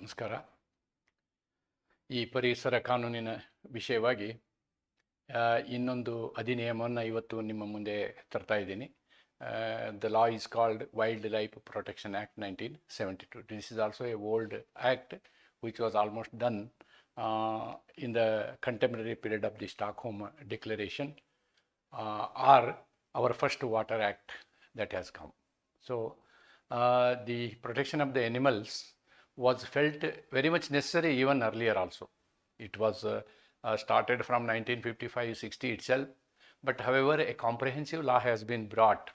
ನಮಸ್ಕಾರ. ಈ ಪರಿಸರ ಕಾನೂನಿನ ವಿಷಯವಾಗಿ ಇನ್ನೊಂದು ಅಧಿನಿಯಮವನ್ನು ಇವತ್ತು ನಿಮ್ಮ ಮುಂದೆ ತರ್ತಾ ಇದ್ದೀನಿ. The law is called wildlife protection act nineteen seventy two this is also a old act which was almost done in the contemporary period of the Stockholm declaration or our first water act that has come so the protection of the animals was felt very much necessary even earlier also. It was uh, uh, started from 1955-60 itself, but however a comprehensive law has been brought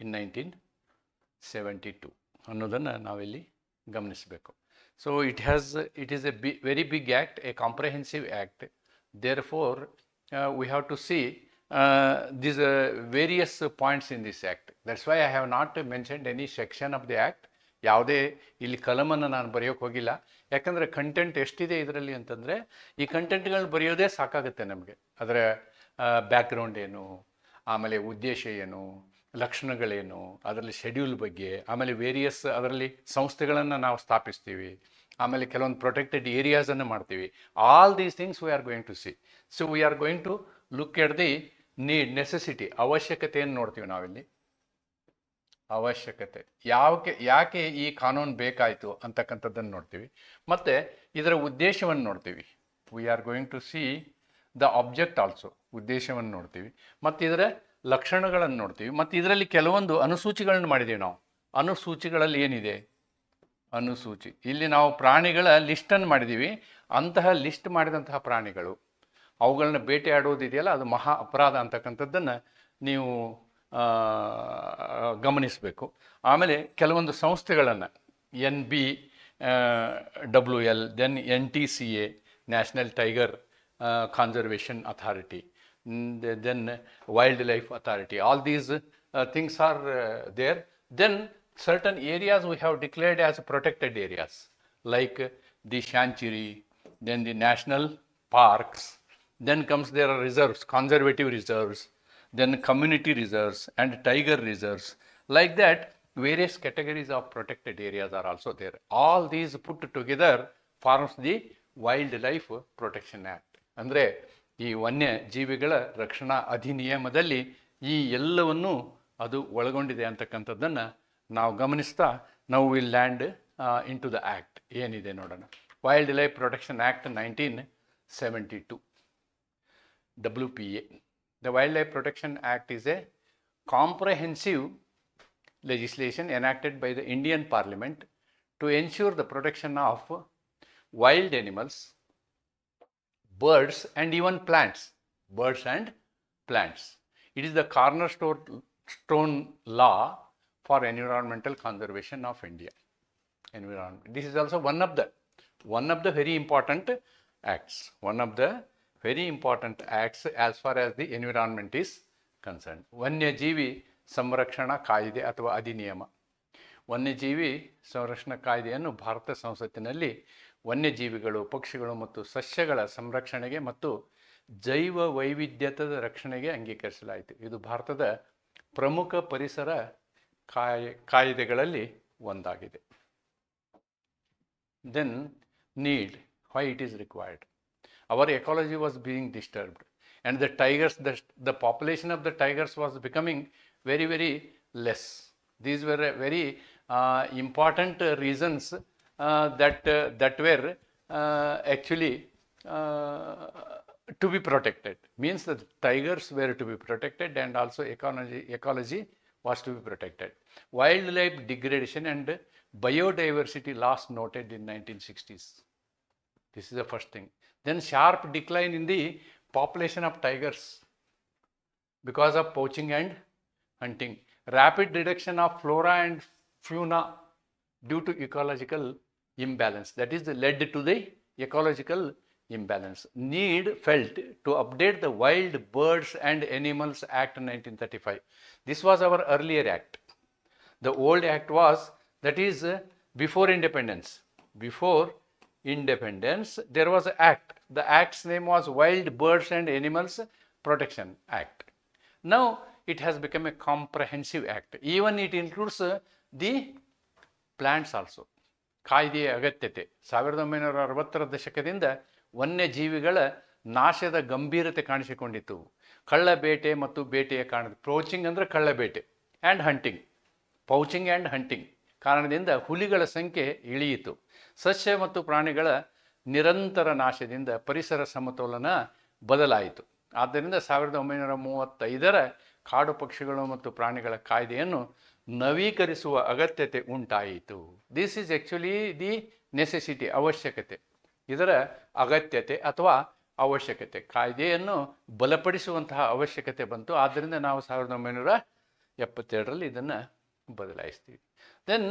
in 1972 ಅನ್ನೋದನ್ನು ನಾವಿಲ್ಲಿ ಗಮನಿಸಬೇಕು so it has it is a be very big act a comprehensive act therefore we have to see these uh, various uh, points in this act. That's why I have not mentioned any section of the act. ಯಾವುದೇ ಇಲ್ಲಿ ಕಲಮನ್ನು ನಾನು ಬರೆಯೋಕೆ ಹೋಗಿಲ್ಲ. ಯಾಕಂದರೆ content ಎಷ್ಟಿದೆ ಇದರಲ್ಲಿ ಅಂತಂದರೆ, ಈ ಕಂಟೆಂಟ್ಗಳನ್ನ ಬರೆಯೋದೇ ಸಾಕಾಗುತ್ತೆ ನಮಗೆ. ಅದರ ಬ್ಯಾಕ್ಗ್ರೌಂಡ್ ಏನು, ಆಮೇಲೆ ಉದ್ದೇಶ ಏನು, ಲಕ್ಷಣಗಳೇನು, ಅದರಲ್ಲಿ ಶೆಡ್ಯೂಲ್ ಬಗ್ಗೆ, ಆಮೇಲೆ ವೇರಿಯಸ್ ಅದರಲ್ಲಿ ಸಂಸ್ಥೆಗಳನ್ನು ನಾವು ಸ್ಥಾಪಿಸ್ತೀವಿ, ಆಮೇಲೆ ಕೆಲವೊಂದು ಪ್ರೊಟೆಕ್ಟೆಡ್ ಏರಿಯಾಸನ್ನು ಮಾಡ್ತೀವಿ. All these things we are going to see so we are going to look at the need necessity ಅವಶ್ಯಕತೆಯನ್ನು ನೋಡ್ತೀವಿ ನಾವಿಲ್ಲಿ. ಅವಶ್ಯಕತೆ. ಯಾವಕ್ಕೆ ಯಾಕೆ ಈ ಕಾನೂನು ಬೇಕಾಯಿತು ಅಂತಕ್ಕಂಥದ್ದನ್ನು ನೋಡ್ತೀವಿ. ಮತ್ತು ಇದರ ಉದ್ದೇಶವನ್ನು ನೋಡ್ತೀವಿ. We are going to see the object also ಉದ್ದೇಶವನ್ನು ನೋಡ್ತೀವಿ. ಮತ್ತು ಇದರ ಲಕ್ಷಣಗಳನ್ನು ನೋಡ್ತೀವಿ. ಮತ್ತು ಇದರಲ್ಲಿ ಕೆಲವೊಂದು ಅನುಸೂಚಿಗಳನ್ನು ಮಾಡಿದ್ದೀವಿ ನಾವು. ಅನುಸೂಚಿಗಳಲ್ಲಿ ಏನಿದೆ? ಅನುಸೂಚಿ. ಇಲ್ಲಿ ನಾವು ಪ್ರಾಣಿಗಳ ಲಿಸ್ಟನ್ನು ಮಾಡಿದ್ದೀವಿ ಅಂತಹ ಲಿಸ್ಟ್ ಮಾಡಿದಂತಹ ಪ್ರಾಣಿಗಳು, ಅವುಗಳನ್ನ ಬೇಟೆಯಾಡುವುದಿದೆಯಲ್ಲ ಅದು ಮಹಾ ಅಪರಾಧ ಅಂತಕ್ಕಂಥದ್ದನ್ನು ನೀವು ಗಮನಿಸಬೇಕು ಆಮೇಲೆ ಕೆಲವೊಂದು ಸಂಸ್ಥೆಗಳನ್ನು N B W L then N T C A national tiger conservation authority then wildlife authority all these things are there then certain areas we have declared as protected areas like the sanctuary then the national parks then comes there are reserves conservative reserves then community reserves and tiger reserves like that various categories of protected areas are also there all these put together forms the wildlife protection act Andre, ಈ ವನ್ಯ ಜೀವಿಗಳ ರಕ್ಷಣಾ ಅಧಿನಿಯಮದಲ್ಲಿ ಈ ಎಲ್ಲವನ್ನು ಅದು ಒಳಗೊಂಡಿದೆ ಅಂತಕ್ಕಂಥದ್ದನ್ನು ನಾವು ಗಮನಿಸ್ತಾ ನಾವು will land into the act ಏನಿದೆ ನೋಡೋಣ wildlife protection act nineteen seventy two W P A The Wildlife Protection Act is a comprehensive legislation enacted by the Indian Parliament to ensure the protection of wild animals, birds, and even plants. Birds and plants. It is the cornerstone law for environmental conservation of India. Environment. This is also one of the one of the very important acts. One of the very important acts as far as the environment is concern ವನ್ಯಜೀವಿ ಸಂರಕ್ಷಣಾ ಕಾಯ್ದೆ ಅಥವಾ ಅಧಿನಿಯಮ ವನ್ಯಜೀವಿ ಸಂರಕ್ಷಣಾ ಕಾಯ್ದೆಯನ್ನು ಭಾರತ ಸಂಸತ್ತಿನಲ್ಲಿ ವನ್ಯಜೀವಿಗಳು ಪಕ್ಷಿಗಳು ಮತ್ತು ಸಸ್ಯಗಳ ಸಂರಕ್ಷಣೆಗೆ ಮತ್ತು ಜೈವ ವೈವಿಧ್ಯತದ ರಕ್ಷಣೆಗೆ ಅಂಗೀಕರಿಸಲಾಯಿತು ಇದು ಭಾರತದ ಪ್ರಮುಖ ಪರಿಸರ ಕಾಯ್ ಕಾಯ್ದೆಗಳಲ್ಲಿ ಒಂದಾಗಿದೆ then need why it is required? Our ecology was being disturbed. And the tigers the, the population of the tigers was becoming very very less. These were very uh, important reasons uh, that uh, that were uh, actually uh, to be protected. Means that tigers were to be protected and also ecology ecology was to be protected. Wildlife degradation and biodiversity loss noted in 1960s this is the first thing then sharp decline in the population of tigers because of poaching and hunting. Rapid reduction of flora and fauna due to ecological imbalance. That is led to the ecological imbalance. Need felt to update the wild birds and animals act 1935 this was our earlier act. The old act was that is before independence before independence there was an act the act's name was wild birds and animals protection act now it has become a comprehensive act even it includes uh, the plants also ಕಾಯ್ದೆಯ ಅಗತ್ಯತೆ ಸಾವಿರದ ಒಂಬೈನೂರ ಅರವತ್ತರ ದಶಕದಿಂದ ವನ್ಯಜೀವಿಗಳ ನಾಶದ ಗಂಭೀರತೆ ಕಾಣಿಸಿಕೊಂಡಿತು ಕಳ್ಳ ಬೇಟೆ ಮತ್ತು ಬೇಟೆಯ ಕಾರಣ ಪ್ರೋಚಿಂಗ್ ಅಂದರೆ ಕಳ್ಳಬೇಟೆ and hunting poaching and hunting ಕಾರಣದಿಂದ ಹುಲಿಗಳ ಸಂಖ್ಯೆ ಇಳಿಯಿತು. ಸಸ್ಯ ಮತ್ತು ಪ್ರಾಣಿಗಳ ನಿರಂತರ ನಾಶದಿಂದ ಪರಿಸರ ಸಮತೋಲನ ಬದಲಾಯಿತು. ಆದ್ದರಿಂದ ಸಾವಿರದ ಒಂಬೈನೂರ ಮೂವತ್ತೈದರ ಕಾಡು ಪಕ್ಷಿಗಳು ಮತ್ತು ಪ್ರಾಣಿಗಳ ಕಾಯ್ದೆಯನ್ನು ನವೀಕರಿಸುವ ಅಗತ್ಯತೆ ಉಂಟಾಯಿತು. This is actually the necessity ಅವಶ್ಯಕತೆ. ಇದರ ಅಗತ್ಯತೆ ಅಥವಾ ಅವಶ್ಯಕತೆ. ಕಾಯ್ದೆಯನ್ನು ಬಲಪಡಿಸುವಂತಹ ಅವಶ್ಯಕತೆ ಬಂತು. ಆದ್ದರಿಂದ ನಾವು ಸಾವಿರದ ಒಂಬೈನೂರ ಎಪ್ಪತ್ತೆರಡರಲ್ಲಿ ಇದನ್ನು ಬದಲಾಯಿಸ್ತೀವಿ. Then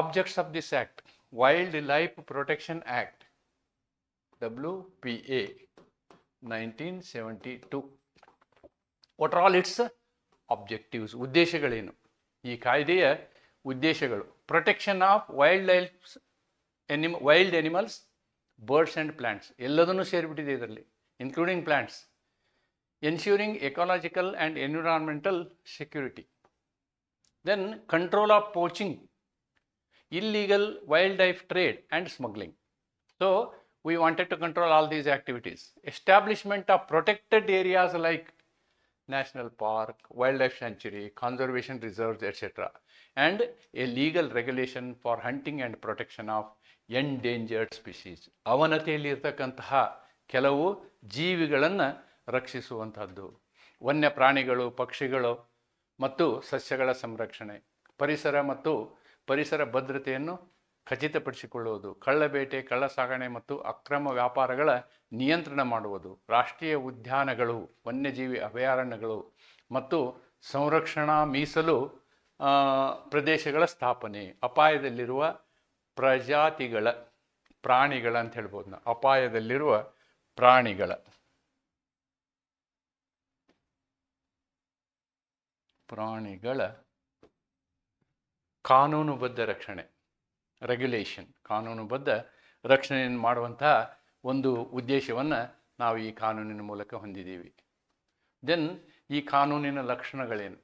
objects of this act wildlife protection act W P A nineteen seventy two what are all its objectives ಉದ್ದೇಶಗಳೇನು? ಈ ಕಾಯ್ದೆಯ ಉದ್ದೇಶಗಳು protection of wildlifes anim wild animals birds and plants ಎಲ್ಲದನ್ನೂ ಸೇರಿಬಿಟ್ಟಿದೆ ಇದರಲ್ಲಿ including plants ensuring ecological and environmental security Then control of poaching illegal wildlife trade and smuggling. So, we wanted to control all these activities. Establishment of protected areas like national park, wildlife sanctuary, conservation reserves, etc. And a legal regulation for hunting and protection of endangered species. ಅವನತಿಯಲ್ಲಿರ್ತಕ್ಕಂತಹ ಕೆಲವು ಜೀವಿಗಳನ್ನು ರಕ್ಷಿಸುವಂಥದ್ದು ವನ್ಯ ಪ್ರಾಣಿಗಳು ಪಕ್ಷಿಗಳು ಮತ್ತು ಸಸ್ಯಗಳ ಸಂರಕ್ಷಣೆ, ಪರಿಸರ ಮತ್ತು ಪರಿಸರ ಭದ್ರತೆಯನ್ನು ಖಚಿತಪಡಿಸಿಕೊಳ್ಳುವುದು, ಕಳ್ಳಬೇಟೆ ಕಳ್ಳ ಸಾಗಣೆ ಮತ್ತು ಅಕ್ರಮ ವ್ಯಾಪಾರಗಳ ನಿಯಂತ್ರಣ ಮಾಡುವುದು, ರಾಷ್ಟ್ರೀಯ ಉದ್ಯಾನಗಳು, ವನ್ಯಜೀವಿ ಅಭಯಾರಣ್ಯಗಳು ಮತ್ತು ಸಂರಕ್ಷಣಾ ಮೀಸಲು ಪ್ರದೇಶಗಳ ಸ್ಥಾಪನೆ, ಅಪಾಯದಲ್ಲಿರುವ ಪ್ರಜಾತಿಗಳ ಪ್ರಾಣಿಗಳ ಅಂತ ಹೇಳ್ಬೋದು ನಾವು ಅಪಾಯದಲ್ಲಿರುವ ಪ್ರಾಣಿಗಳ. ಪ್ರಾಣಿಗಳ ಕಾನೂನುಬದ್ಧ ರಕ್ಷಣೆ ರೆಗ್ಯುಲೇಷನ್ ಕಾನೂನುಬದ್ಧ ರಕ್ಷಣೆಯನ್ನು ಮಾಡುವಂತಹ ಒಂದು ಉದ್ದೇಶವನ್ನು ನಾವು ಈ ಕಾನೂನಿನ ಮೂಲಕ ಹೊಂದಿದ್ದೀವಿ. ದೆನ್ ಈ ಕಾನೂನಿನ ಲಕ್ಷಣಗಳೇನು?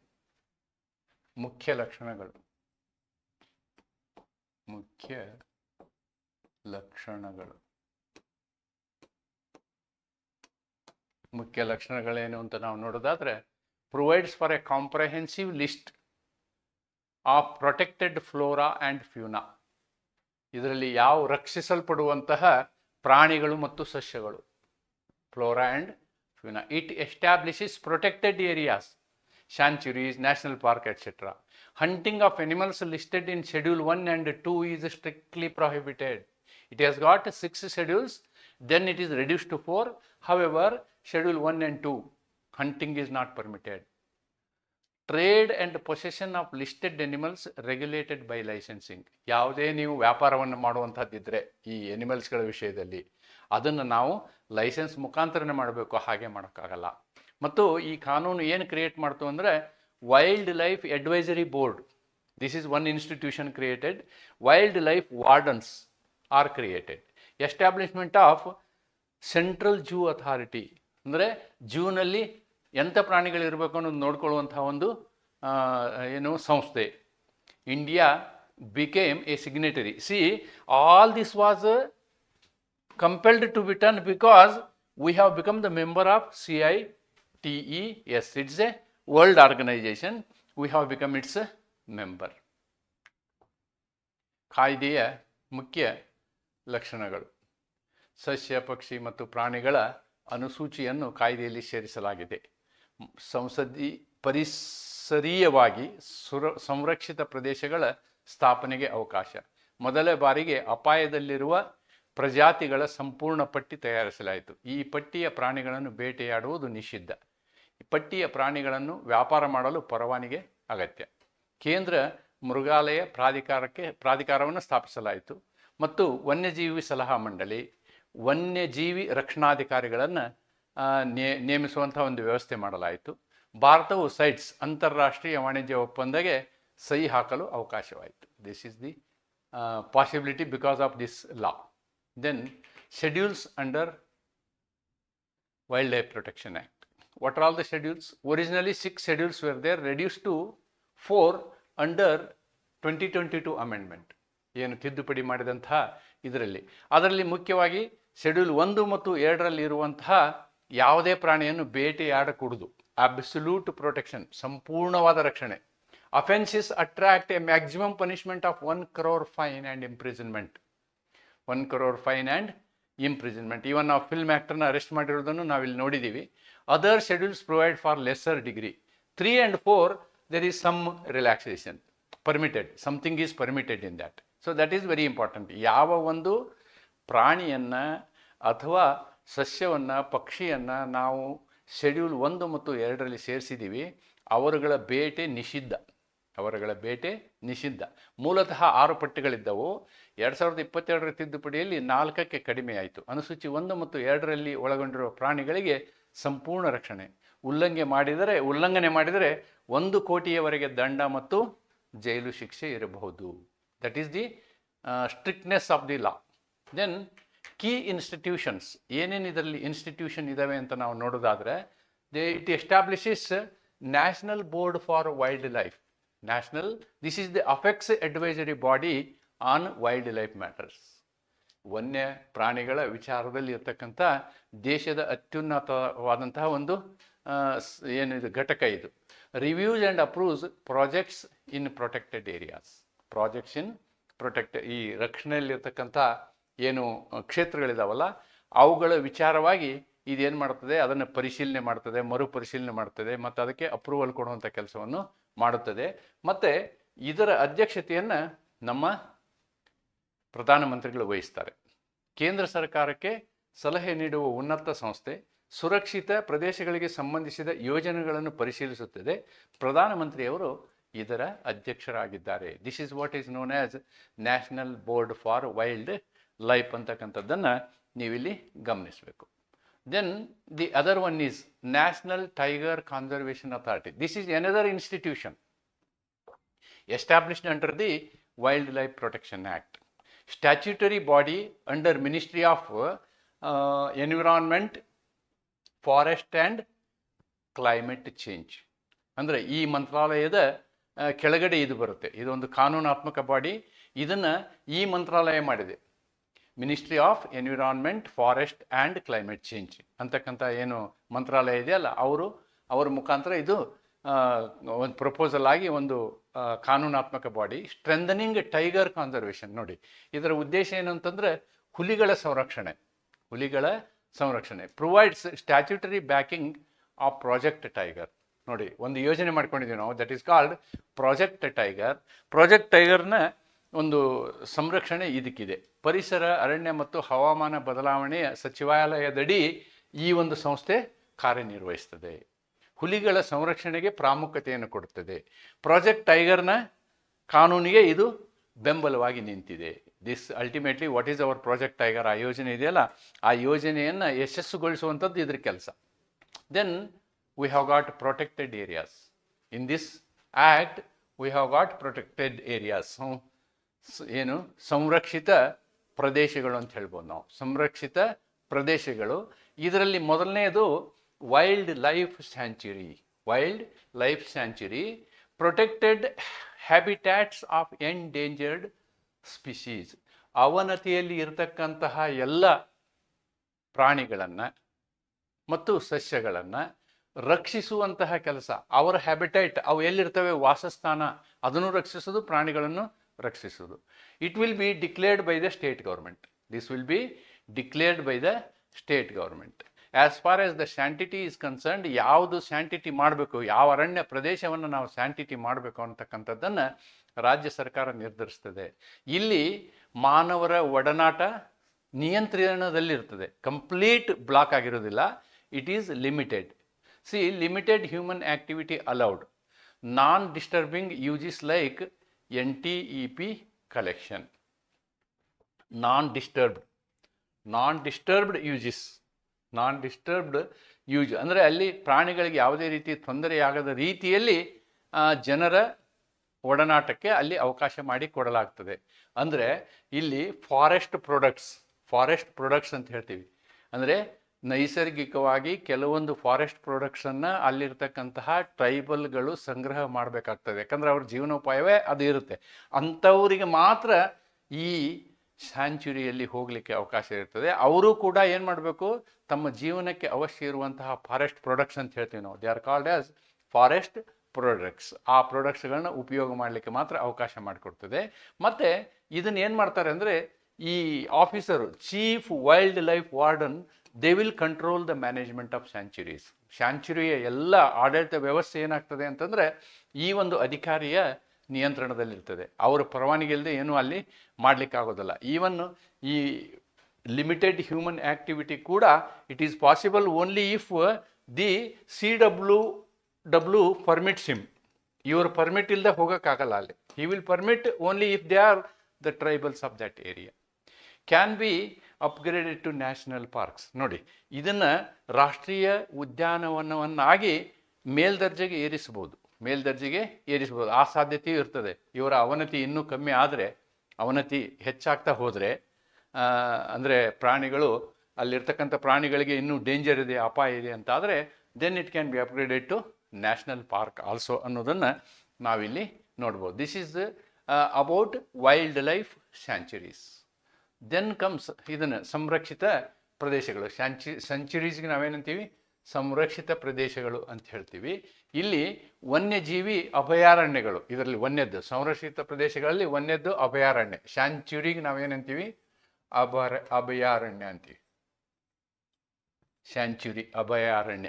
ಮುಖ್ಯ ಲಕ್ಷಣಗಳು. ಮುಖ್ಯ ಲಕ್ಷಣಗಳು. ಮುಖ್ಯ ಲಕ್ಷಣಗಳೇನು ಅಂತ ನಾವು ನೋಡೋದಾದ್ರೆ provides for a comprehensive list of protected flora and fauna ಇದರಲ್ಲಿ ಯಾವ ರಕ್ಷಿಸಲ್ಪಡುವಂತಹ ಪ್ರಾಣಿಗಳು ಮತ್ತು ಸಸ್ಯಗಳು? Flora and fauna it establishes protected areas sanctuaries national park etcetera hunting of animals listed in schedule one and two is strictly prohibited it has got six schedules then it is reduce to four however schedule one and two hunting is not permitted trade and possession of listed animals regulated by licensing ಯಾವುದೇ ನೀವು ವ್ಯಾಪಾರವನ್ನು ಮಾಡುವಂಥದ್ದಿದ್ದರೆ ಈ ಎನಿಮಲ್ಸ್ಗಳ ವಿಷಯದಲ್ಲಿ ಅದನ್ನು ನಾವು licence ಮುಖಾಂತರನೇ ಮಾಡಬೇಕು, ಹಾಗೆ ಮಾಡೋಕ್ಕಾಗಲ್ಲ. ಮತ್ತು ಈ ಕಾನೂನು ಏನು ಕ್ರಿಯೇಟ್ ಮಾಡ್ತು ಅಂದರೆ wildlife advisory board this is one institution created wildlife wardens are created establishment of central zoo authority ಅಂದರೆ ಜೂನಲ್ಲಿ ಎಂಥ ಪ್ರಾಣಿಗಳಿರಬೇಕು ಅನ್ನೋದು ನೋಡ್ಕೊಳ್ಳುವಂಥ ಒಂದು ಏನು ಸಂಸ್ಥೆ India became a signatory C all this was compelled to be compelled to be have because we have become the member of CITES. It's a world organization. We have become its a member ಕಾಯ್ದೆಯ ಮುಖ್ಯ ಲಕ್ಷಣಗಳು ಸಸ್ಯ, ಪಕ್ಷಿ ಮತ್ತು ಪ್ರಾಣಿಗಳ ಅನುಸೂಚಿಯನ್ನು ಕಾಯ್ದೆಯಲ್ಲಿ ಸೇರಿಸಲಾಗಿದೆ ಸಂಸದಿ ಪರಿಸರೀಯವಾಗಿ ಸುರ, ಸಂರಕ್ಷಿತ ಪ್ರದೇಶಗಳ ಸ್ಥಾಪನೆಗೆ ಅವಕಾಶ. ಮೊದಲ ಬಾರಿಗೆ ಅಪಾಯದಲ್ಲಿರುವ ಪ್ರಜಾತಿಗಳ ಸಂಪೂರ್ಣ ಪಟ್ಟಿ ತಯಾರಿಸಲಾಯಿತು. ಈ ಪಟ್ಟಿಯ ಪ್ರಾಣಿಗಳನ್ನು ಬೇಟೆಯಾಡುವುದು ನಿಷಿದ್ಧ. ಪಟ್ಟಿಯ ಪ್ರಾಣಿಗಳನ್ನು ವ್ಯಾಪಾರ ಮಾಡಲು ಪರವಾನಿಗೆ ಅಗತ್ಯ. ಕೇಂದ್ರ ಮೃಗಾಲಯ ಪ್ರಾಧಿಕಾರಕ್ಕೆ, ಪ್ರಾಧಿಕಾರವನ್ನು ಸ್ಥಾಪಿಸಲಾಯಿತು. ಮತ್ತು ವನ್ಯಜೀವಿ ಸಲಹಾ ಮಂಡಳಿ, ವನ್ಯಜೀವಿ ರಕ್ಷಣಾಧಿಕಾರಿಗಳನ್ನು ನೇ- ನೇಮಿಸುವಂಥ ಒಂದು ವ್ಯವಸ್ಥೆ ಮಾಡಲಾಯಿತು ಭಾರತವು ಸೈಟ್ಸ್ ಅಂತಾರಾಷ್ಟ್ರೀಯ ವಾಣಿಜ್ಯ ಒಪ್ಪಂದಕ್ಕೆ ಸಹಿ ಹಾಕಲು ಅವಕಾಶವಾಯಿತು this is the possibility because of this law then schedules under wildlife Wildlife Protection Act. All the schedules originally schedules? Schedules six schedules were there, reduced to four under 2022 amendment. ಏನು ತಿದ್ದುಪಡಿ ಮಾಡಿದಂತಹ ಇದರಲ್ಲಿ ಅದರಲ್ಲಿ ಮುಖ್ಯವಾಗಿ ಶೆಡ್ಯೂಲ್ ಒಂದು ಮತ್ತು ಎರಡರಲ್ಲಿ ಇರುವಂತಹ ಯಾವುದೇ ಪ್ರಾಣಿಯನ್ನು ಬೇಟೆಯಾಡಕೂಡದು. ಅಬ್ಸಲ್ಯೂಟ್ ಪ್ರೊಟೆಕ್ಷನ್ ಸಂಪೂರ್ಣವಾದ ರಕ್ಷಣೆ. Offences attract a maximum punishment of one crore fine and imprisonment one crore fine and imprisonment even ನಾವು ಫಿಲ್ಮ್ ಆ್ಯಕ್ಟರ್ನ ಅರೆಸ್ಟ್ ಮಾಡಿರೋದನ್ನು ನಾವಿಲ್ಲಿ ನೋಡಿದ್ದೀವಿ other schedules provide for lesser degree three and four there is some relaxation permitted something is permitted in that so that is very important ಯಾವ ಒಂದು ಪ್ರಾಣಿಯನ್ನು ಅಥವಾ ಸಸ್ಯವನ್ನು, ಪಕ್ಷಿಯನ್ನು ನಾವು ಶೆಡ್ಯೂಲ್ ಒಂದು ಮತ್ತು ಎರಡರಲ್ಲಿ ಸೇರಿಸಿದ್ದೀವಿ ಅವರುಗಳ ಬೇಟೆ ನಿಷಿದ್ಧ. ಅವರುಗಳ ಬೇಟೆ ನಿಷಿದ್ಧ. ಮೂಲತಃ ಆರು ಪಟ್ಟಿಗಳಿದ್ದವು. ಎರಡು ಸಾವಿರದ ಇಪ್ಪತ್ತೆರಡರ ತಿದ್ದುಪಡಿಯಲ್ಲಿ ನಾಲ್ಕಕ್ಕೆ ಕಡಿಮೆಯಾಯಿತು ಅನುಸೂಚಿ ಒಂದು ಮತ್ತು ಎರಡರಲ್ಲಿ ಒಳಗೊಂಡಿರುವ ಪ್ರಾಣಿಗಳಿಗೆ ಸಂಪೂರ್ಣ ರಕ್ಷಣೆ. ಉಲ್ಲಂಘನೆ ಮಾಡಿದರೆ ಉಲ್ಲಂಘನೆ ಮಾಡಿದರೆ ಒಂದು ಕೋಟಿಯವರೆಗೆ ದಂಡ ಮತ್ತು ಜೈಲು ಶಿಕ್ಷೆ ಇರಬಹುದು. That is the strictness of the law then key institutions ಏನೇನು ಇದರಲ್ಲಿ ಇನ್ಸ್ಟಿಟ್ಯೂಷನ್ ಇದ್ದಾವೆ ಅಂತ ನಾವು ನೋಡೋದಾದರೆ they it establishes national board for wildlife national this is the apex advisory body on wildlife matters ವನ್ಯ ಪ್ರಾಣಿಗಳ ವಿಚಾರದಲ್ಲಿ ಇರ್ತಕ್ಕಂಥ ದೇಶದ ಅತ್ಯುನ್ನತವಾದಂತಹ ಒಂದು ಏನಿದು ಘಟಕ ಇದು. Reviews and approves projects in protected areas projects in protect ಈ ರಕ್ಷಣೆಯಲ್ಲಿರ್ತಕ್ಕಂಥ ಏನು ಕ್ಷೇತ್ರಗಳಿದಾವಲ್ಲ, ಅವುಗಳ ವಿಚಾರವಾಗಿ ಇದೇನು ಮಾಡ್ತದೆ, ಅದನ್ನು ಪರಿಶೀಲನೆ ಮಾಡ್ತದೆ, ಮರುಪರಿಶೀಲನೆ ಮಾಡ್ತದೆ, ಮತ್ತು ಅದಕ್ಕೆ ಅಪ್ರೂವಲ್ ಕೊಡುವಂಥ ಕೆಲಸವನ್ನು ಮಾಡುತ್ತದೆ. ಮತ್ತು ಇದರ ಅಧ್ಯಕ್ಷತೆಯನ್ನು ನಮ್ಮ ಪ್ರಧಾನಮಂತ್ರಿಗಳು ವಹಿಸ್ತಾರೆ. ಕೇಂದ್ರ ಸರ್ಕಾರಕ್ಕೆ ಸಲಹೆ ನೀಡುವ ಉನ್ನತ ಸಂಸ್ಥೆ, ಸುರಕ್ಷಿತ ಪ್ರದೇಶಗಳಿಗೆ ಸಂಬಂಧಿಸಿದ ಯೋಜನೆಗಳನ್ನು ಪರಿಶೀಲಿಸುತ್ತದೆ. ಪ್ರಧಾನಮಂತ್ರಿಯವರು ಇದರ ಅಧ್ಯಕ್ಷರಾಗಿದ್ದಾರೆ. This is what is known as national board for wildlife ಅಂತಕ್ಕಂಥದ್ದನ್ನು ನೀವಿಲ್ಲಿ ಗಮನಿಸಬೇಕು. Then the other one is national tiger conservation authority this is another institution established under the wildlife protection act statutory body under ministry of environment forest and climate change ಅಂದರೆ ಈ ಮಂತ್ರಾಲಯದ ಕೆಳಗಡೆ ಇದು ಬರುತ್ತೆ. ಇದೊಂದು ಕಾನೂನಾತ್ಮಕ ಬಾಡಿ ಇದನ್ನು ಈ ಮಂತ್ರಾಲಯ ಮಾಡಿದೆ. Ministry of environment forest and climate change ಅಂತಕ್ಕಂಥ ಏನು ಮಂತ್ರಾಲಯ ಇದೆಯಲ್ಲ, ಅವರು, ಅವರ ಮುಖಾಂತರ ಇದು ಒಂದು ಪ್ರಪೋಸಲ್ ಆಗಿ ಒಂದು ಕಾನೂನಾತ್ಮಕ ಬಾಡಿ ಸ್ಟ್ರೆಂದನಿಂಗ್ ಟೈಗರ್ ಕಾನ್ಸರ್ವೇಷನ್ ನೋಡಿ. ಇದರ ಉದ್ದೇಶ ಏನು ಅಂತಂದರೆ ಹುಲಿಗಳ ಸಂರಕ್ಷಣೆ. ಹುಲಿಗಳ ಸಂರಕ್ಷಣೆ. Provides statutory backing of project tiger ನೋಡಿ, ಒಂದು ಯೋಜನೆ ಮಾಡ್ಕೊಂಡಿದ್ದೀವಿ ನಾವು that is called project tiger project ಟೈಗರ್ನ ಒಂದು ಸಂರಕ್ಷಣೆ ಇದಕ್ಕಿದೆ. ಪರಿಸರ, ಅರಣ್ಯ ಮತ್ತು ಹವಾಮಾನ ಬದಲಾವಣೆಯ ಸಚಿವಾಲಯದಡಿ ಈ ಒಂದು ಸಂಸ್ಥೆ ಕಾರ್ಯನಿರ್ವಹಿಸ್ತದೆ. ಹುಲಿಗಳ ಸಂರಕ್ಷಣೆಗೆ ಪ್ರಾಮುಖ್ಯತೆಯನ್ನು ಕೊಡುತ್ತದೆ. ಪ್ರಾಜೆಕ್ಟ್ ಟೈಗರ್ನ ಕಾನೂನಿಗೆ ಇದು ಬೆಂಬಲವಾಗಿ ನಿಂತಿದೆ. This ultimately what is our project tiger ಆ ಯೋಜನೆ ಇದೆಯಲ್ಲ? ಆ ಯೋಜನೆಯನ್ನು ಯಶಸ್ಸುಗೊಳಿಸುವಂಥದ್ದು ಇದ್ರ ಕೆಲಸ. Then we have got protected areas in this act we have got protected areas ಏನು? ಸಂರಕ್ಷಿತ ಪ್ರದೇಶಗಳು ಅಂತ ಹೇಳ್ಬೋದು ನಾವು. ಸಂರಕ್ಷಿತ ಪ್ರದೇಶಗಳು. ಇದರಲ್ಲಿ ಮೊದಲನೆಯದು wild life sanctuary. Wild life sanctuary. Protected habitats of endangered species ಅವನತಿಯಲ್ಲಿ ಇರತಕ್ಕಂತಹ ಎಲ್ಲ ಪ್ರಾಣಿಗಳನ್ನು ಮತ್ತು ಸಸ್ಯಗಳನ್ನು ರಕ್ಷಿಸುವಂತಹ ಕೆಲಸ. ಅವರ ಹ್ಯಾಬಿಟೈಟ್ ಅವು ಎಲ್ಲಿರ್ತವೆ? ವಾಸಸ್ಥಾನ. ಅದನ್ನು ರಕ್ಷಿಸೋದು ಪ್ರಾಣಿಗಳನ್ನು ರಕ್ಷಿಸೋದು it will be declared by the state government this will be declared by the state government as far as the sanctity is concerned ಯಾವುದು ಸ್ಯಾಂಟಿಟಿ ಮಾಡಬೇಕು, ಯಾವ ಅರಣ್ಯ ಪ್ರದೇಶವನ್ನು ನಾವು ಸ್ಯಾಂಟಿಟಿ ಮಾಡಬೇಕು ಅಂತಕ್ಕಂಥದ್ದನ್ನು ರಾಜ್ಯ ಸರ್ಕಾರ ನಿರ್ಧರಿಸ್ತದೆ. ಇಲ್ಲಿ ಮಾನವರ ಒಡನಾಟ ನಿಯಂತ್ರಣದಲ್ಲಿರ್ತದೆ. ಕಂಪ್ಲೀಟ್ ಬ್ಲಾಕ್ ಆಗಿರೋದಿಲ್ಲ. It is limited C limited human activity allowed non disturbing usages like N T E P collection non disturbed non disturbed usages non disturbed use ಅಂದರೆ ಅಲ್ಲಿ ಪ್ರಾಣಿಗಳಿಗೆ ಯಾವುದೇ ರೀತಿ ತೊಂದರೆಯಾಗದ ರೀತಿಯಲ್ಲಿ ಜನರ ಒಡನಾಟಕ್ಕೆ ಅಲ್ಲಿ ಅವಕಾಶ ಮಾಡಿ ಕೊಡಲಾಗ್ತದೆ. ಅಂದರೆ ಇಲ್ಲಿ ಫಾರೆಸ್ಟ್ ಪ್ರಾಡಕ್ಟ್ಸ್ ಫಾರೆಸ್ಟ್ ಪ್ರಾಡಕ್ಟ್ಸ್ ಅಂತ ಹೇಳ್ತೀವಿ. ಅಂದರೆ ನೈಸರ್ಗಿಕವಾಗಿ ಕೆಲವೊಂದು ಫಾರೆಸ್ಟ್ ಪ್ರಾಡಕ್ಟ್ಸನ್ನು ಅಲ್ಲಿರ್ತಕ್ಕಂತಹ ಟ್ರೈಬಲ್ಗಳು ಸಂಗ್ರಹ ಮಾಡಬೇಕಾಗ್ತದೆ. ಯಾಕಂದರೆ ಅವ್ರ ಜೀವನೋಪಾಯವೇ ಅದು ಇರುತ್ತೆ. ಅಂಥವರಿಗೆ ಮಾತ್ರ ಈ ಸ್ಯಾಂಚುರಿಯಲ್ಲಿ ಹೋಗಲಿಕ್ಕೆ ಅವಕಾಶ ಇರ್ತದೆ. ಅವರು ಕೂಡ ಏನು ಮಾಡಬೇಕು? ತಮ್ಮ ಜೀವನಕ್ಕೆ ಅವಶ್ಯ ಇರುವಂತಹ ಫಾರೆಸ್ಟ್ ಪ್ರಾಡಕ್ಟ್ಸ್ ಅಂತ ಹೇಳ್ತೀವಿ ನಾವು. They are called as forest products ಆ ಪ್ರಾಡಕ್ಟ್ಸ್ಗಳನ್ನ ಉಪಯೋಗ ಮಾಡಲಿಕ್ಕೆ ಮಾತ್ರ ಅವಕಾಶ ಮಾಡಿಕೊಡ್ತದೆ. ಮತ್ತು ಇದನ್ನು ಏನು ಮಾಡ್ತಾರೆ ಅಂದರೆ ಈ officer chief wild life warden they will control the management of sanctuaries ಸ್ಯಾಂಚುರಿಯ ಎಲ್ಲ ಆಡಳಿತ ವ್ಯವಸ್ಥೆ ಏನಾಗ್ತದೆ ಅಂತಂದರೆ ಈ ಒಂದು ಅಧಿಕಾರಿಯ ನಿಯಂತ್ರಣದಲ್ಲಿರ್ತದೆ ಅವರ ಪರವಾನಗಿ ಇಲ್ಲದೆ ಏನೂ ಅಲ್ಲಿ ಮಾಡಲಿಕ್ಕಾಗೋದಿಲ್ಲ ಈವನ್ ಈ ಲಿಮಿಟೆಡ್ ಹ್ಯೂಮನ್ ಆ್ಯಕ್ಟಿವಿಟಿ ಕೂಡ it is possible only if the C W W permit sim ಇವರು ಪರ್ಮಿಟ್ ಇಲ್ಲದೆ ಹೋಗೋಕ್ಕಾಗಲ್ಲ ಅಲ್ಲಿ. He will permit only if they are the tribals of that area can be upgraded to national parks ನೋಡಿ, ಇದನ್ನು ರಾಷ್ಟ್ರೀಯ ಉದ್ಯಾನವನವನ್ನಾಗಿ ಮೇಲ್ದರ್ಜೆಗೆ ಏರಿಸಬಹುದು. ಮೇಲ್ದರ್ಜೆಗೆ ಏರಿಸಬಹುದು. ಆ ಸಾಧ್ಯತೆಯೂ ಇರ್ತದೆ. ಇವರ ಅವನತಿ ಇನ್ನೂ ಕಮ್ಮಿ ಆದರೆ, ಅವನತಿ ಹೆಚ್ಚಾಗ್ತಾ ಹೋದರೆ ಅಂದರೆ ಪ್ರಾಣಿಗಳು, ಅಲ್ಲಿರ್ತಕ್ಕಂಥ ಪ್ರಾಣಿಗಳಿಗೆ ಇನ್ನೂ ಡೇಂಜರ್ ಇದೆ, ಅಪಾಯ ಇದೆ ಅಂತ ಆದರೆ then it can be upgraded to national park also ಅನ್ನೋದನ್ನು ನಾವಿಲ್ಲಿ ನೋಡ್ಬೋದು. This is about wild life sanctuaries then comes ಇದನ್ನು ಸಂರಕ್ಷಿತ ಪ್ರದೇಶಗಳು. ಸ್ಯಾಂಚು ಸೆಂಚುರೀಸ್ಗೆ ನಾವೇನಂತೀವಿ? ಸಂರಕ್ಷಿತ ಪ್ರದೇಶಗಳು ಅಂತ ಹೇಳ್ತೀವಿ. ಇಲ್ಲಿ ವನ್ಯಜೀವಿ ಅಭಯಾರಣ್ಯಗಳು. ಇದರಲ್ಲಿ ವನ್ಯದ್ದು, ಸಂರಕ್ಷಿತ ಪ್ರದೇಶಗಳಲ್ಲಿ ವನ್ಯದ್ದು ಅಭಯಾರಣ್ಯ. ಸ್ಯಾಂಚುರಿಗೆ ನಾವೇನಂತೀವಿ? ಅಭರ, ಅಭಯಾರಣ್ಯ ಅಂತೀವಿ. ಸ್ಯಾಂಚುರಿ ಅಭಯಾರಣ್ಯ.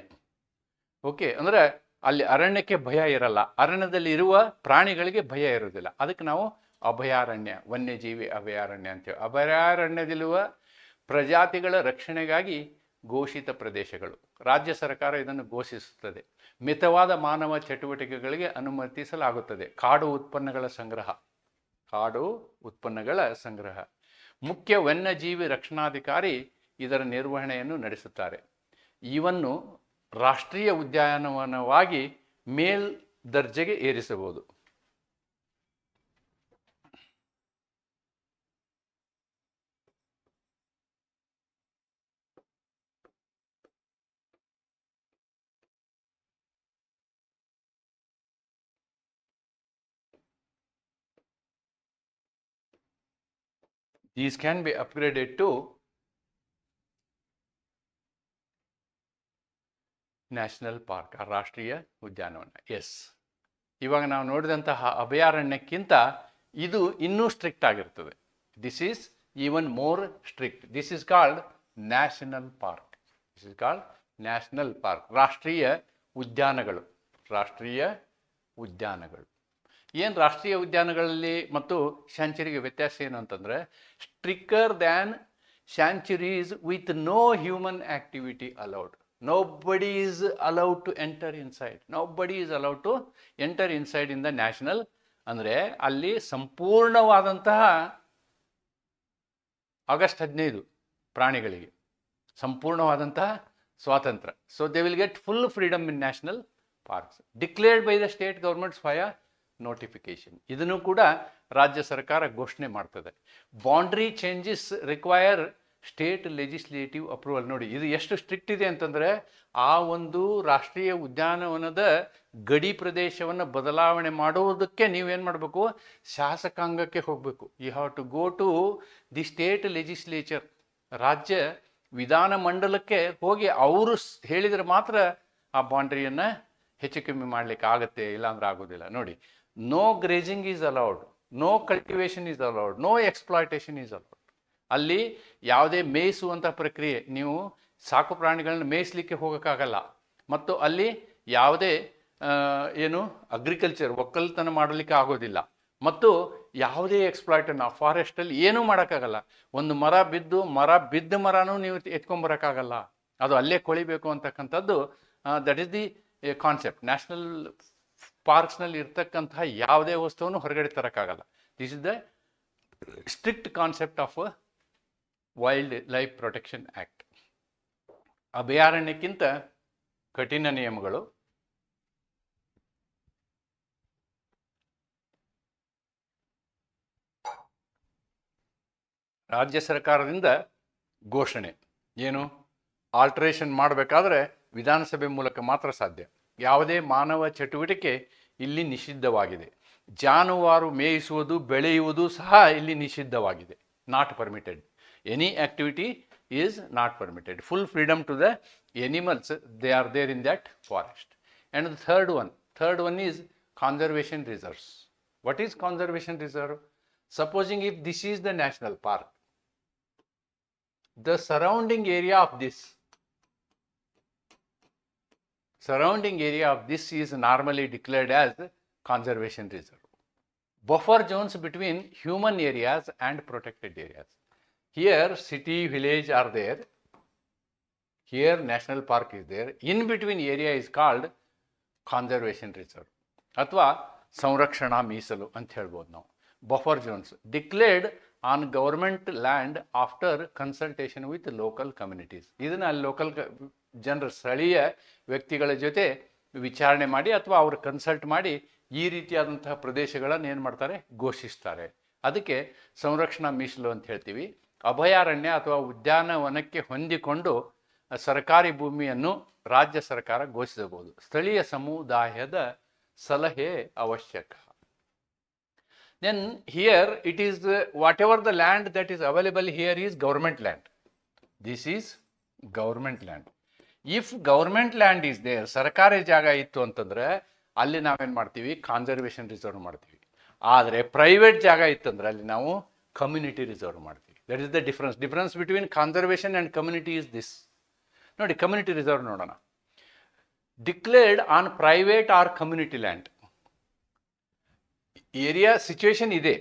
ಓಕೆ ಅಂದರೆ ಅಲ್ಲಿ ಅರಣ್ಯಕ್ಕೆ ಭಯ ಇರಲ್ಲ. ಅರಣ್ಯದಲ್ಲಿ ಇರುವ ಪ್ರಾಣಿಗಳಿಗೆ ಭಯ ಇರೋದಿಲ್ಲ ಅದಕ್ಕೆ ನಾವು ಅಭಯಾರಣ್ಯ, ವನ್ಯಜೀವಿ ಅಭಯಾರಣ್ಯ ಅಂತೇಳಿ ಅಭಯಾರಣ್ಯದಲ್ಲಿರುವ ಪ್ರಜಾತಿಗಳ ರಕ್ಷಣೆಗಾಗಿ ಘೋಷಿತ ಪ್ರದೇಶಗಳು. ರಾಜ್ಯ ಸರ್ಕಾರ ಇದನ್ನು ಘೋಷಿಸುತ್ತದೆ. ಮಿತವಾದ ಮಾನವ ಚಟುವಟಿಕೆಗಳಿಗೆ ಅನುಮತಿಸಲಾಗುತ್ತದೆ. ಕಾಡು ಉತ್ಪನ್ನಗಳ ಸಂಗ್ರಹ. ಕಾಡು ಉತ್ಪನ್ನಗಳ ಸಂಗ್ರಹ. ಮುಖ್ಯ ವನ್ಯಜೀವಿ ರಕ್ಷಣಾಧಿಕಾರಿ ಇದರ ನಿರ್ವಹಣೆಯನ್ನು ನಡೆಸುತ್ತಾರೆ. ಇವನ್ನು ರಾಷ್ಟ್ರೀಯ ಉದ್ಯಾನವನವಾಗಿ ಮೇಲ್ ದರ್ಜೆಗೆ ಏರಿಸಬಹುದು. These can be upgraded to national park ರಾಷ್ಟ್ರೀಯ ಉದ್ಯಾನವನ. ಎಸ್ ಇವಾಗ ನಾವು ನೋಡಿದಂತಹ ಅಭಯಾರಣ್ಯಕ್ಕಿಂತ ಇದು ಇನ್ನೂ ಸ್ಟ್ರಿಕ್ಟ್ ಆಗಿರ್ತದೆ. This is even more strict this is called national park this is called national park ರಾಷ್ಟ್ರೀಯ ಉದ್ಯಾನಗಳು. ರಾಷ್ಟ್ರೀಯ ಉದ್ಯಾನಗಳು. ಏನು ರಾಷ್ಟ್ರೀಯ ಉದ್ಯಾನಗಳಲ್ಲಿ ಮತ್ತು ಸ್ಯಾಂಚುರಿಗೆ ವ್ಯತ್ಯಾಸ ಏನು ಅಂತಂದರೆ, stricter than sanctuaries with no human activity allowed. Nobody is allowed to enter inside nobody is allowed to enter inside in the national ಅಂದರೆ ಅಲ್ಲಿ ಸಂಪೂರ್ಣವಾದಂತಹ ಆಗಸ್ಟ್ ಹದಿನೈದು ಪ್ರಾಣಿಗಳಿಗೆ ಸಂಪೂರ್ಣವಾದಂತಹ ಸ್ವಾತಂತ್ರ್ಯ. So they will get full freedom in national parks declared by the state governments via notification ಇದನ್ನು ಕೂಡ ರಾಜ್ಯ ಸರ್ಕಾರ ಘೋಷಣೆ ಮಾಡ್ತದೆ. Boundary changes require state legislative approval ನೋಡಿ, ಇದು ಎಷ್ಟು ಸ್ಟ್ರಿಕ್ಟ್ ಇದೆ ಅಂತಂದರೆ, ಆ ಒಂದು ರಾಷ್ಟ್ರೀಯ ಉದ್ಯಾನವನದ ಗಡಿ ಪ್ರದೇಶವನ್ನು ಬದಲಾವಣೆ ಮಾಡುವುದಕ್ಕೆ ನೀವೇನು ಮಾಡಬೇಕು? ಶಾಸಕಾಂಗಕ್ಕೆ ಹೋಗಬೇಕು. You have to go to the state legislature ರಾಜ್ಯ ವಿಧಾನ ಮಂಡಲಕ್ಕೆ ಹೋಗಿ ಅವರು ಹೇಳಿದರೆ ಮಾತ್ರ ಆ ಬೌಂಡ್ರಿಯನ್ನು ಹೆಚ್ಚು ಕಮ್ಮಿ ಮಾಡಲಿಕ್ಕೆ ಆಗುತ್ತೆ, ಇಲ್ಲಾಂದ್ರೆ ಆಗೋದಿಲ್ಲ. ನೋಡಿ no grazing is allowed no cultivation is allowed no exploitation is allowed ಅಲ್ಲಿ ಯಾವುದೇ ಮೇಯಿಸುವಂಥ ಪ್ರಕ್ರಿಯೆ, ನೀವು ಸಾಕು ಪ್ರಾಣಿಗಳನ್ನ ಮೇಯಿಸಲಿಕ್ಕೆ ಹೋಗೋಕ್ಕಾಗಲ್ಲ. ಮತ್ತು ಅಲ್ಲಿ ಯಾವುದೇ ಏನು ಅಗ್ರಿಕಲ್ಚರ್ ಒಕ್ಕಲ್ತನ ಮಾಡಲಿಕ್ಕೆ ಆಗೋದಿಲ್ಲ. ಮತ್ತು ಯಾವುದೇ ಎಕ್ಸ್ಪ್ಲಾಯ್ಟನ್ನು ಆ ಫಾರೆಸ್ಟಲ್ಲಿ ಏನೂ ಮಾಡೋಕ್ಕಾಗಲ್ಲ. ಒಂದು ಮರ ಬಿದ್ದು, ಮರ ಬಿದ್ದ ಮರನೂ ನೀವು ಎತ್ಕೊಂಬರೋಕ್ಕಾಗಲ್ಲ ಅದು ಅಲ್ಲೇ ಕೊಳಿಬೇಕು ಅಂತಕ್ಕಂಥದ್ದು that is the concept national ಪಾರ್ಕ್ಸ್ನಲ್ಲಿ ಇರ್ತಕ್ಕಂತಹ ಯಾವುದೇ ವಸ್ತುವನ್ನು ಹೊರಗಡೆ ತರೋಕ್ಕಾಗಲ್ಲ. This is the strict concept of wild life protection act ಅಭಯಾರಣ್ಯಕ್ಕಿಂತ ಕಠಿಣ ನಿಯಮಗಳು. ರಾಜ್ಯ ಸರ್ಕಾರದಿಂದ ಘೋಷಣೆ. ಏನು? ಆಲ್ಟ್ರೇಷನ್ ಮಾಡಬೇಕಾದ್ರೆ ವಿಧಾನಸಭೆ ಮೂಲಕ ಮಾತ್ರ ಸಾಧ್ಯ. ಯಾವುದೇ ಮಾನವ ಚಟುವಟಿಕೆ ಇಲ್ಲಿ ನಿಷಿದ್ಧವಾಗಿದೆ. ಜಾನುವಾರು ಮೇಯಿಸುವುದು, ಬೆಳೆಯುವುದು ಸಹ ಇಲ್ಲಿ ನಿಷಿದ್ಧವಾಗಿದೆ. Not permitted any activity is not permitted full freedom to the animals they are there in that forest and the third one third one is conservation reserves what is conservation reserve? Supposing if this is the national park, the surrounding area of this surrounding area of this is normally declared as conservation reserve buffer zones between human areas and protected areas here city village are there here national park is there in between area is called conservation reserve ಅಥವಾ ಸಂರಕ್ಷಣಾ ಮೀಸಲು ಅಂತ ಹೇಳ್ಬೋದು ನಾವು buffer zones declared on government land after consultation with local communities ಇದನ್ನು ಅಲ್ಲಿ local ಜನರ ಸ್ಥಳೀಯ ವ್ಯಕ್ತಿಗಳ ಜೊತೆ ವಿಚಾರಣೆ ಮಾಡಿ ಅಥವಾ ಅವರು ಕನ್ಸಲ್ಟ್ ಮಾಡಿ ಈ ರೀತಿಯಾದಂತಹ ಪ್ರದೇಶಗಳನ್ನು ಏನು ಮಾಡ್ತಾರೆ? ಘೋಷಿಸ್ತಾರೆ. ಅದಕ್ಕೆ ಸಂರಕ್ಷಣಾ ಮೀಸಲು ಅಂತ ಹೇಳ್ತೀವಿ. ಅಭಯಾರಣ್ಯ ಅಥವಾ ಉದ್ಯಾನವನಕ್ಕೆ ಹೊಂದಿಕೊಂಡು ಸರ್ಕಾರಿ ಭೂಮಿಯನ್ನು ರಾಜ್ಯ ಸರ್ಕಾರ ಘೋಷಿಸಬಹುದು. ಸ್ಥಳೀಯ ಸಮುದಾಯದ ಸಲಹೆ ಅವಶ್ಯಕ. Then here it is whatever the land that is available here is government land this is government land. If government land is there ಸರ್ಕಾರಿ ಜಾಗ ಇತ್ತು ಅಂತಂದ್ರೆ ಅಲ್ಲಿ ನಾವೇನು ಮಾಡ್ತೀವಿ? ಕಾನ್ಸರ್ವೇಷನ್ ರಿಸರ್ವ್ ಮಾಡ್ತೀವಿ. ಆದರೆ ಪ್ರೈವೇಟ್ ಜಾಗ ಇತ್ತಂದ್ರೆ ಅಲ್ಲಿ ನಾವು ಕಮ್ಯುನಿಟಿ ರಿಸರ್ವ್ ಮಾಡ್ತೀವಿ. That is the difference difference between conservation and community is this ನೋಡಿ ಕಮ್ಯುನಿಟಿ ರಿಸರ್ವ್ ನೋಡೋಣ. Declared on private or community land area situation ಇದೆ.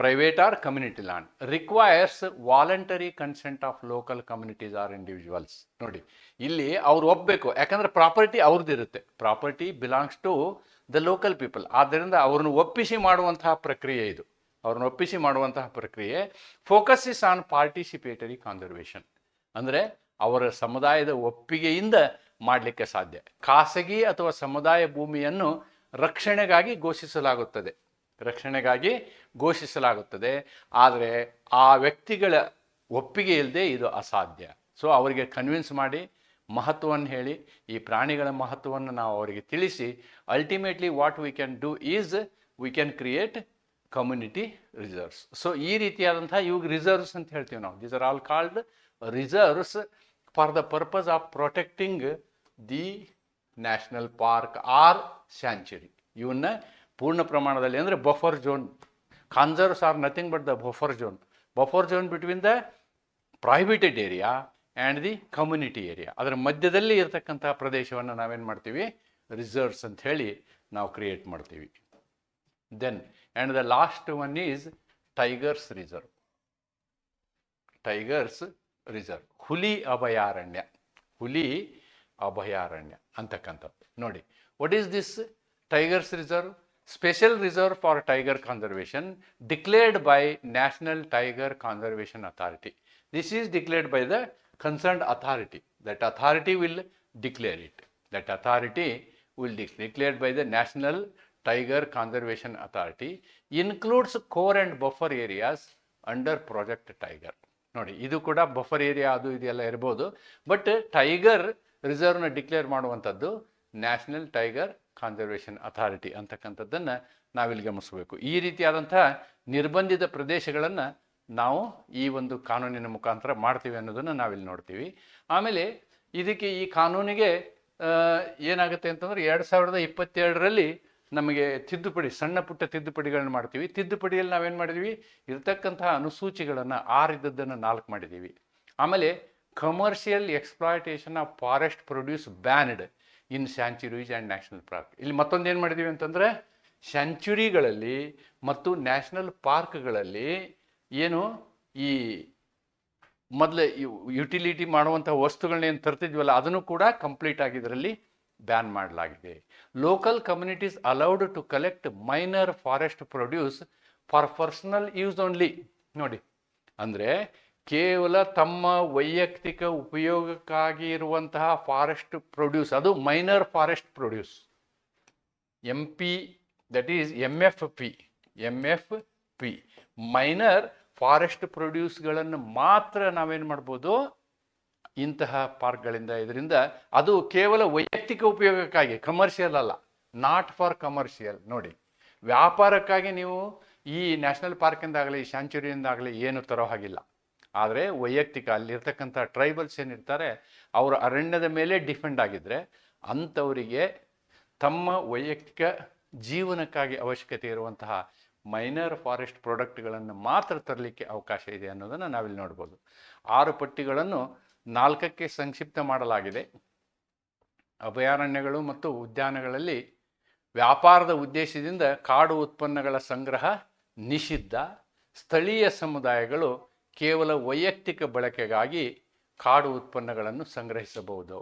Private or community land requires voluntary consent of local communities or individuals ನೋಡಿ, ಇಲ್ಲಿ ಅವ್ರು ಒಪ್ಪಬೇಕು ಯಾಕಂದ್ರೆ property ಅವ್ರದ್ದು ಇರುತ್ತೆ. Property belongs to the local people ಆದ್ದರಿಂದ ಅವ್ರನ್ನ ಒಪ್ಪಿಸಿ ಮಾಡುವಂತಹ ಪ್ರಕ್ರಿಯೆ ಇದು. ಅವ್ರನ್ನ ಒಪ್ಪಿಸಿ ಮಾಡುವಂತಹ ಪ್ರಕ್ರಿಯೆ focus is on participatory conservation ಅಂದರೆ ಅವರ ಸಮುದಾಯದ ಒಪ್ಪಿಗೆಯಿಂದ ಮಾಡಲಿಕ್ಕೆ ಸಾಧ್ಯ. ಖಾಸಗಿ ಅಥವಾ ಸಮುದಾಯ ಭೂಮಿಯನ್ನು ರಕ್ಷಣೆಗಾಗಿ ಘೋಷಿಸಲಾಗುತ್ತದೆ. ರಕ್ಷಣೆಗಾಗಿ ಘೋಷಿಸಲಾಗುತ್ತದೆ. ಆದರೆ ಆ ವ್ಯಕ್ತಿಗಳ ಒಪ್ಪಿಗೆ ಇಲ್ಲದೆ ಇದು ಅಸಾಧ್ಯ. ಸೊ ಅವರಿಗೆ ಕನ್ವಿನ್ಸ್ ಮಾಡಿ, ಮಹತ್ವವನ್ನು ಹೇಳಿ, ಈ ಪ್ರಾಣಿಗಳ ಮಹತ್ವವನ್ನು ನಾವು ಅವರಿಗೆ ತಿಳಿಸಿ ultimately what we can do is we can create community reserves so ಈ ರೀತಿಯಾದಂಥ ಇವಾಗ ರಿಸರ್ವ್ಸ್ ಅಂತ ಹೇಳ್ತೀವಿ ನಾವು. These are all called reserves for the purpose of protecting the national park or sanctuary ಇವನ್ನ ಪೂರ್ಣ ಪ್ರಮಾಣದಲ್ಲಿ ಅಂದರೆ buffer zone conserves are nothing but the buffer zone buffer zone between the privated area and the community area ಅದರ ಮಧ್ಯದಲ್ಲಿ ಇರತಕ್ಕಂಥ ಪ್ರದೇಶವನ್ನು ನಾವೇನು ಮಾಡ್ತೀವಿ? ರಿಸರ್ವ್ಸ್ ಅಂತ ಹೇಳಿ ನಾವು ಕ್ರಿಯೇಟ್ ಮಾಡ್ತೀವಿ. Then and the last one is tigers reserve tigers reserve ಹುಲಿ ಅಭಯಾರಣ್ಯ. ಹುಲಿ ಅಭಯಾರಣ್ಯ ಅಂತಕ್ಕಂಥದ್ದು. ನೋಡಿ what is this tigers reserve special reserve for tiger conservation declared by national tiger conservation authority this is declared by the concerned authority that authority will declare it that authority will be declared by the National Tiger Conservation Authority includes core and buffer areas under project tiger ನೋಡಿ, ಇದು ಕೂಡ buffer area ಅದು ಇದೆಲ್ಲ ಇರ್ಬೋದು. But tiger ರಿಸರ್ವ್ನ declare ಮಾಡುವಂಥದ್ದು national tiger conservation authority ಅಂತಕ್ಕಂಥದ್ದನ್ನು ನಾವಿಲ್ಲಿ ಗಮನಿಸಬೇಕು ಈ ರೀತಿಯಾದಂಥ ನಿರ್ಬಂಧಿತ ಪ್ರದೇಶಗಳನ್ನು ನಾವು ಈ ಒಂದು ಕಾನೂನಿನ ಮುಖಾಂತರ ಮಾಡ್ತೀವಿ ಅನ್ನೋದನ್ನು ನಾವಿಲ್ಲಿ ನೋಡ್ತೀವಿ. ಆಮೇಲೆ ಇದಕ್ಕೆ ಈ ಕಾನೂನಿಗೆ ಏನಾಗುತ್ತೆ ಅಂತಂದ್ರೆ ಎರಡು ಸಾವಿರದ ಇಪ್ಪತ್ತೆರಡರಲ್ಲಿ ನಮಗೆ ತಿದ್ದುಪಡಿ, ಸಣ್ಣ ಪುಟ್ಟ ತಿದ್ದುಪಡಿಗಳನ್ನ ಮಾಡ್ತೀವಿ. ತಿದ್ದುಪಡಿಯಲ್ಲಿ ನಾವೇನು ಮಾಡಿದ್ವಿ? ಇರ್ತಕ್ಕಂತಹ ಅನುಸೂಚಿಗಳನ್ನು ಆರಿದ್ದದ್ದನ್ನು ನಾಲ್ಕು ಮಾಡಿದ್ದೀವಿ ಆಮೇಲೆ commercial exploitation of forest produce banned in sanctuaries and national park. ಇಲ್ಲಿ ಮತ್ತೊಂದು ಏನು ಮಾಡಿದ್ದೀವಿ ಅಂತಂದರೆ, ಸ್ಯಾಂಚುರಿಗಳಲ್ಲಿ ಮತ್ತು ನ್ಯಾಷನಲ್ ಪಾರ್ಕ್ಗಳಲ್ಲಿ ಏನು ಈ ಮೊದಲು ಯುಟಿಲಿಟಿ ಮಾಡುವಂಥ ವಸ್ತುಗಳನ್ನ ಏನು ತರ್ತಿದ್ವಲ್ಲ, ಅದನ್ನು ಕೂಡ ಕಂಪ್ಲೀಟ್ ಆಗಿ ಇದರಲ್ಲಿ ಬ್ಯಾನ್ ಮಾಡಲಾಗಿದೆ. Local communities allowed to collect minor forest produce for personal use only. ನೋಡಿ, ಅಂದರೆ ಕೇವಲ ತಮ್ಮ ವೈಯಕ್ತಿಕ ಉಪಯೋಗಕ್ಕಾಗಿ ಇರುವಂತಹ ಫಾರೆಸ್ಟ್ ಪ್ರೊಡ್ಯೂಸ್ ಅದು minor forest produce M P that is M F P M F P minor forest ಪ್ರೊಡ್ಯೂಸ್ಗಳನ್ನು ಮಾತ್ರ ನಾವೇನು ಮಾಡ್ಬೋದು? ಇಂತಹ ಪಾರ್ಕ್ಗಳಿಂದ ಇದರಿಂದ ಅದು ಕೇವಲ ವೈಯಕ್ತಿಕ ಉಪಯೋಗಕ್ಕಾಗಿ ಕಮರ್ಷಿಯಲ್ ಅಲ್ಲ ನಾಟ್ ಫಾರ್ ಕಮರ್ಷಿಯಲ್ ನೋಡಿ, ವ್ಯಾಪಾರಕ್ಕಾಗಿ ನೀವು ಈ ನ್ಯಾಷನಲ್ ಪಾರ್ಕಿಂದಾಗಲಿ ಸ್ಯಾಂಚುರಿಯಿಂದಾಗಲಿ ಏನು ತರೋ ಹಾಗಿಲ್ಲ. ಆದರೆ ವೈಯಕ್ತಿಕ ಅಲ್ಲಿರ್ತಕ್ಕಂಥ ಟ್ರೈಬಲ್ಸ್ ಏನಿರ್ತಾರೆ, ಅವರ ಅರಣ್ಯದ ಮೇಲೆ ಡಿಫೆಂಡ್ ಆಗಿದ್ದರೆ ಅಂಥವರಿಗೆ ತಮ್ಮ ವೈಯಕ್ತಿಕ ಜೀವನಕ್ಕಾಗಿ ಅವಶ್ಯಕತೆ ಇರುವಂತಹ ಮೈನರ್ ಫಾರೆಸ್ಟ್ ಪ್ರಾಡಕ್ಟ್ಗಳನ್ನು ಮಾತ್ರ ತರಲಿಕ್ಕೆ ಅವಕಾಶ ಇದೆ ಅನ್ನೋದನ್ನು ನಾವಿಲ್ಲಿ ನೋಡ್ಬೋದು. ಆರು ಪಟ್ಟಿಗಳನ್ನು ನಾಲ್ಕಕ್ಕೆ ಸಂಕ್ಷಿಪ್ತ ಮಾಡಲಾಗಿದೆ. ಅಭಯಾರಣ್ಯಗಳು ಮತ್ತು ಉದ್ಯಾನಗಳಲ್ಲಿ ವ್ಯಾಪಾರದ ಉದ್ದೇಶದಿಂದ ಕಾಡು ಉತ್ಪನ್ನಗಳ ಸಂಗ್ರಹ ನಿಷಿದ್ಧ. ಸ್ಥಳೀಯ ಸಮುದಾಯಗಳು ಕೇವಲ ವೈಯಕ್ತಿಕ ಬಳಕೆಗಾಗಿ ಕಾಡು ಉತ್ಪನ್ನಗಳನ್ನು ಸಂಗ್ರಹಿಸಬಹುದು.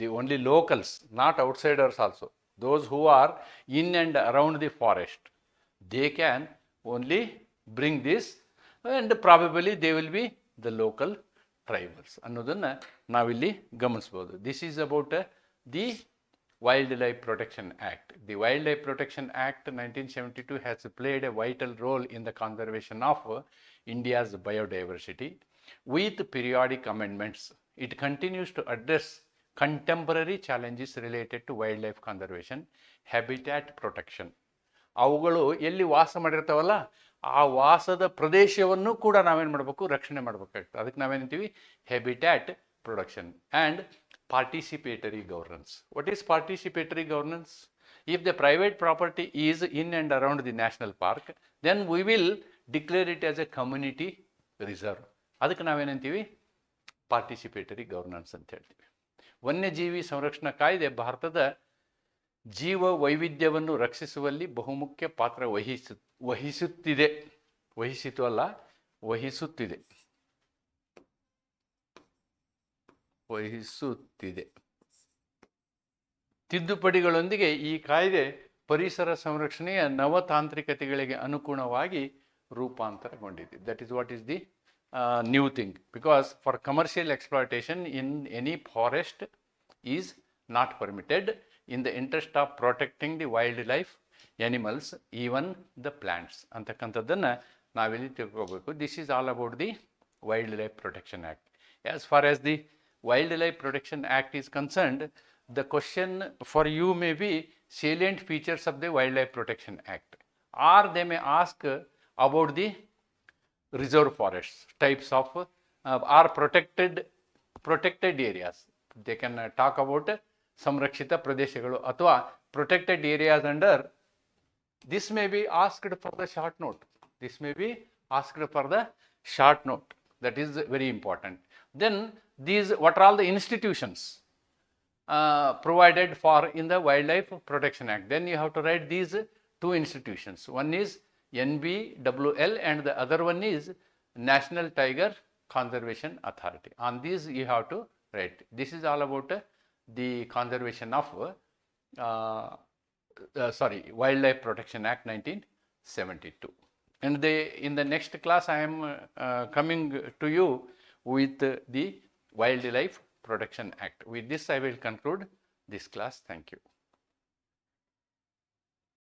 The only locals not outsiders also those who are in and around the forest they can only bring this and probably they will be the local tribals ಅನ್ನೋದನ್ನು ನಾವಿಲ್ಲಿ ಗಮನಿಸ್ಬೋದು this is about the Wildlife Protection Act. The Wildlife Protection Act 1972 has played a vital role in the conservation of uh, India's biodiversity. With periodic amendments, it continues to address contemporary challenges related to wildlife conservation, habitat protection. ಅವುಗಳು ಎಲ್ಲಿ ವಾಸ ಮಾಡಿರ್ತಾವಲ್ಲ ಆ ವಾಸದ ಪ್ರದೇಶವನ್ನು ಕೂಡ ನಾವೇನು ಮಾಡಬೇಕು ರಕ್ಷಣೆ ಮಾಡಬೇಕಾಗ್ತದೆ ಅದಕ್ಕೆ ನಾವೇನಂತೀವಿ habitat production and participatory governance. What is participatory governance? If the private property is in and around the national park, then we will declare it as a community reserve ಅದಕ್ಕೆ ನಾವೇನಂತೀವಿ? ಪಾರ್ಟಿಸಿಪೇಟರಿ ಗವರ್ನೆನ್ಸ್ ಅಂತ ಹೇಳ್ತೀವಿ. ವನ್ಯಜೀವಿ ಸಂರಕ್ಷಣಾ ಕಾಯ್ದೆ ಭಾರತದ ಜೀವ ವೈವಿಧ್ಯವನ್ನು ರಕ್ಷಿಸುವಲ್ಲಿ ಬಹುಮುಖ್ಯ ಪಾತ್ರ ವಹಿಸು, ವಹಿಸುತ್ತಿದೆ. ವಹಿಸಿತು ಅಲ್ಲ, ವಹಿಸುತ್ತಿದೆ. ವಹಿಸುತ್ತಿದೆ. ತಿದ್ದುಪಡಿಗಳೊಂದಿಗೆ ಈ ಕಾಯ್ದೆ ಪರಿಸರ ಸಂರಕ್ಷಣೆಯ ನವತಾಂತ್ರಿಕತೆಗಳಿಗೆ ಅನುಗುಣವಾಗಿ ರೂಪಾಂತರಗೊಂಡಿದೆ. That is what is the new thing because for commercial exploitation in any forest is not permitted in the interest of protecting the wild life animals even the plants ಅಂತಕ್ಕಂಥದ್ದನ್ನು ನಾವಿಲ್ಲಿ ತಿಳ್ಕೋಬೇಕು. This is all about the wild life protection act as far as the Wildlife Protection Act is concerned, the question for you may be salient features of the Wildlife Protection Act. Or they may ask uh, about the reserve forests, types of uh, are protected protected areas. They can uh, talk about uh, ಸಂರಕ್ಷಿತ ಪ್ರದೇಶಗಳು ಅಥವಾ protected areas under this may be asked for the short note. This may be asked for the short note. That is very important. Then these, what are all the institutions uh, provided for in the Wildlife Protection Act? Then you have to write these two institutions. One is NBWL and the other one is National Tiger Conservation Authority. On these you have to write. This is all about uh, the conservation of uh, uh, sorry, Wildlife Protection Act 1972. And they, in the next class, I am uh, coming to you with uh, the Wildlife Protection Act. With this, I will conclude this class. Thank you.